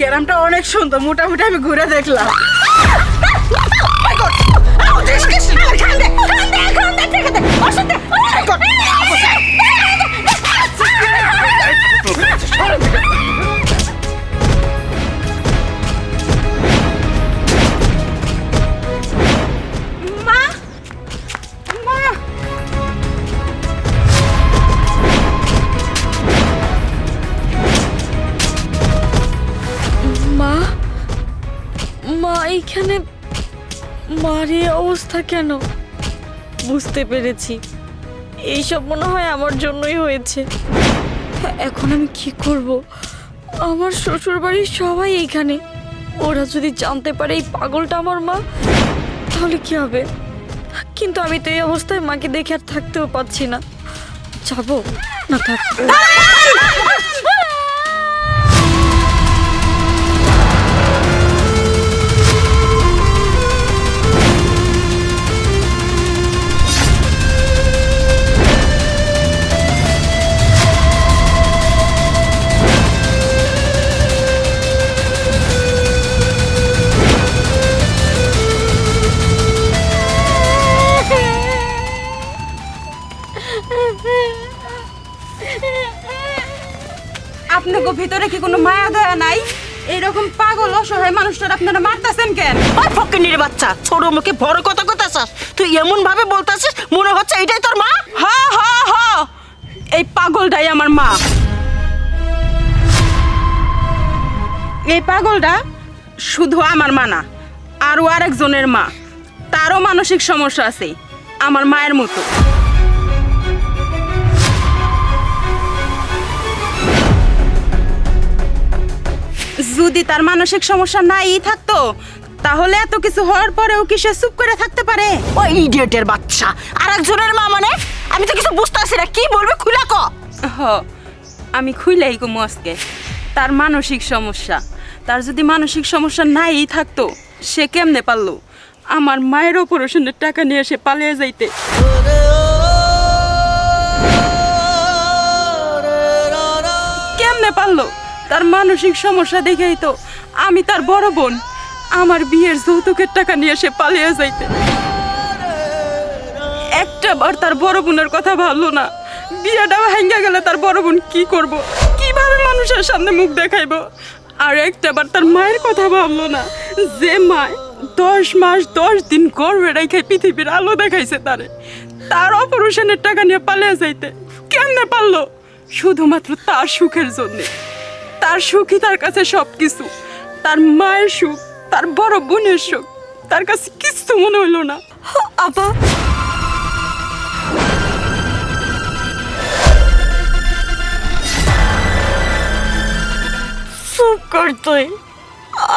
গ্রামটা অনেক সুন্দর মোটামুটি আমি ঘুরে দেখলাম। মা মারি অবস্থা কেন? বুঝতে পেরেছি। এইসব মনে হয় আমার জন্যই হয়েছে। এখন আমি কি করব? আমার শ্বশুর বাড়ির সবাই এখানে। ওরা যদি জানতে পারে এই পাগলটা আমার মা, তাহলে কি হবে? কিন্তু আমি তো এই অবস্থায় মাকে দেখে আর থাকতেও পারছি না। যাব? না থাকব ভিতরে কি কোনো মায়া দয়া নাই? এরকম পাগল অসহায় মানুষটার আপনারা মারতেছেন কেন? ওই ফকিনির বাচ্চা ছোট মুখে বড় কথা কথা তুই এমন ভাবে বলতাছিস মনে হচ্ছে এটাই তোর মা? হ হ হ। এই পাগলটাই আমার মা। এই পাগলটা শুধু আমার মা না আরও আরেকজনের মা। তারও মানসিক সমস্যা আছে আমার মায়ের মতো। যদি তার মানসিক সমস্যা নাই থাকতো তাহলে এত কিছু হওয়ার পরেও কি সে চুপ করে থাকতে পারে? ওই ইডিয়েটের বাচ্চা। আর একজনের মা মানে? আমি তো কিছু বুঝতেছি না কি বলবে খুলা ক। হ আমি খুইলাই কমু আজকে। তার মানসিক সমস্যা তার যদি মানসিক সমস্যা নাই থাকতো সে কেমনে পারল? আমার মায়ের অপারেশনের টাকা নিয়ে সে পালিয়ে যাইতে। কেমনে পারল? তার মানসিক সমস্যা দেখেই তো আমি তার বড় বোন। আমার বিয়ের যৌতুকের টাকা নিয়ে সে পালিয়ে যাইতে। একটা বার তার বড় বোনের কথা ভাবলো না। বিয়েটা ভেঙে গেলে তার বড় বোন কি করব? কীভাবে মানুষের সামনে মুখ দেখাইবো? আর একটা বার তার মায়ের কথা ভাবলো না। যে মায় দশ মাস, দশ দিন গর্বে রেখে পৃথিবীর আলো দেখাইছে তারে। তার অপারেশনের টাকা নিয়ে পালিয়ে যাইতে। কেমনে পারল? শুধুমাত্র তার সুখের জন্যে। তার সুখই তার কাছে সব কিছু তার মায়ের সুখ, তার বড় বোনের সুখ, তার কাছে কিছু মনে হইল না। আপা। চুপ কর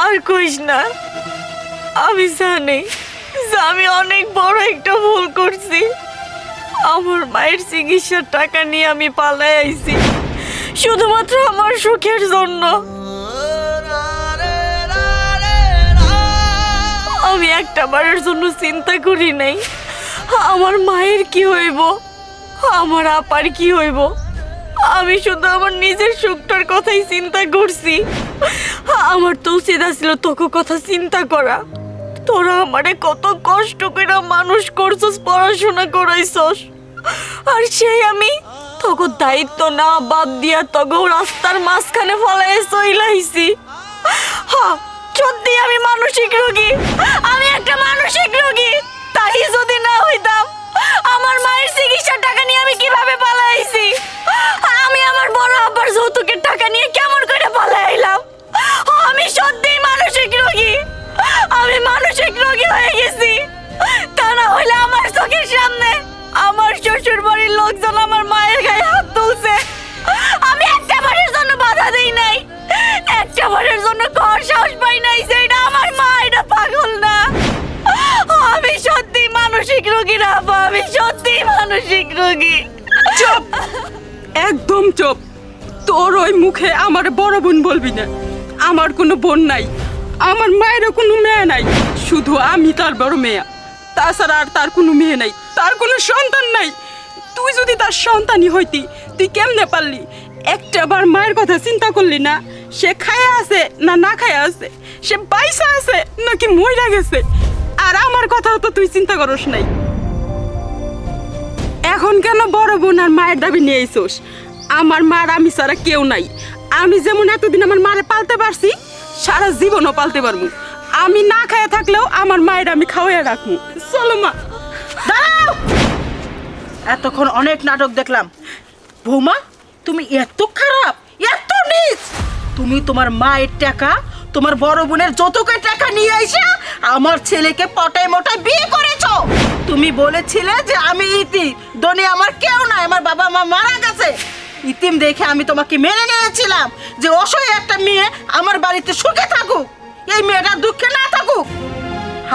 আর কইস না। আমি জানি যে আমি অনেক বড় একটা ভুল করছি। আমার মায়ের চিকিৎসার টাকা নিয়ে আমি পালাই আইছি। শুধুমাত্র আমার সুখের জন্য। আমি একটা বারের জন্য চিন্তা করি নাই। আমার মায়ের কি হইব? আমার আপার কি হইব? আমি শুধু আমার নিজের সুখটার কথাই চিন্তা করছি। আমার তো উচিত ছিল তোকে কথা চিন্তা করা। তোরা আমারে কত কষ্ট করে মানুষ করছস, পড়াশোনা করাইছস। আর সেই আমি তোকে দায়িত্ব না বাদ দিয়া তগো রাস্তার মাঝখানে ফলাই সইলাইছি হ্যাঁ সত্যি আমি মানসিক রোগী। আমি একটা মানসিক রোগী। তাই যদি না হইতাম রোগী রাবা আমি সত্যি মানসিক রোগী। চুপ! একদম চুপ! তোর ওই মুখে আমার বড় বোন বলবি না। আমার কোনো বোন নাই। আমার মায়েরও কোনো মেয়ে নাই। শুধু আমি তার বড় মেয়ে। তাছাড়া আর তার কোনো মেয়ে নাই। তার কোনো সন্তান নাই। তুই যদি তার সন্তানই হইতি, তুই কেমনে পারলি? একটা বার মায়ের কথা চিন্তা করলি না? সে খায়া আছে না না খায়া আছে? সে বাইসা আছে নাকি মইরা গেছে? আর আমার কথাও তো তুই চিন্তা করস নাই। এখন কেন বড় বোন আর মায়ের দাবি নিয়ে আইসোস? আমার মার আমি ছাড়া কেউ নাই। আমি যেমন এতদিন আমার মারে পালতে পারছি, সারা জীবনও পালতে পারব। আমি না খায়া থাকলেও আমার মায়ের আমি খাওয়াইয়া রাখব। চলো মা। দাঁড়াও! এতক্ষণ অনেক নাটক দেখলাম। বৌমা, তুমি এত খারাপ, এত নিচ। তুমি তোমার মায়ের টাকা তোমার বড় বোনের যৌতুকের টাকা নিয়ে এসে আমার ছেলেকে পটায় মোটায় বিয়ে করেছ। তুমি বলেছিলে যে আমি ইতি দনি আমার কেউ নাই, আমার বাবা মা মারা গেছে। ইতিম দেখে আমি তোমাকে মেনে নিয়েছিলাম যে অসহায় একটা মেয়ে আমার বাড়িতে সুখে থাকুক, এই মেয়েটা দুঃখে না থাকুক।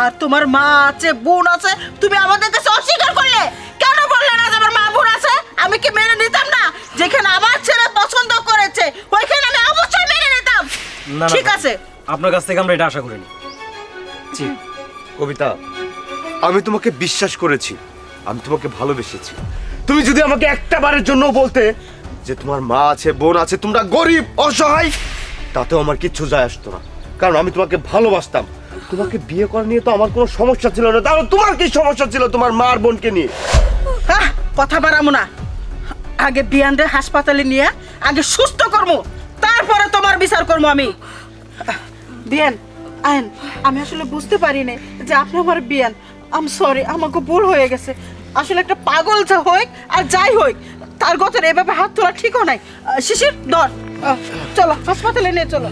আর তোমার মা আছে, বোন আছে, তুমি আমাদের না, ঠিক আছে। আপনার কাছ থেকে আমরা এটা আশা করিনি। জি কবিতা আমি তোমাকে বিশ্বাস করেছি আমি তোমাকে ভালোবেসেছি। তুমি যদি আমাকে একটা বারের জন্য বলতে যে তোমার মা আছে বোন আছে তোমরা গরিব অসহায় তাতেও আমার কিচ্ছু যায় আসতো না। কারণ আমি তোমাকে ভালোবাসতাম। তোমাকে বিয়ে করা নিয়ে তো আমার কোনো সমস্যা ছিল না। তাহলে তোমার কি সমস্যা ছিল তোমার মা আর বোনকে নিয়ে? হ্যাঁ কথা বাড়াবো না। আগে বিয়ানরে হাসপাতালে নিয়ে আগে সুস্থ করব তারপরে তোমার বিচার করব আমি। বিয়ান আইন আমি আসলে বুঝতে পারি নি যে আপনি আমার বিয়ান। আম সরি আমাকে ভুল হয়ে গেছে। আসলে একটা পাগল যা হোক আর যাই হোক, তার গতের এভাবে হাত তোলা ঠিকও নাই। শিশির, ধর। চলো, হাসপাতালে নিয়ে চলো।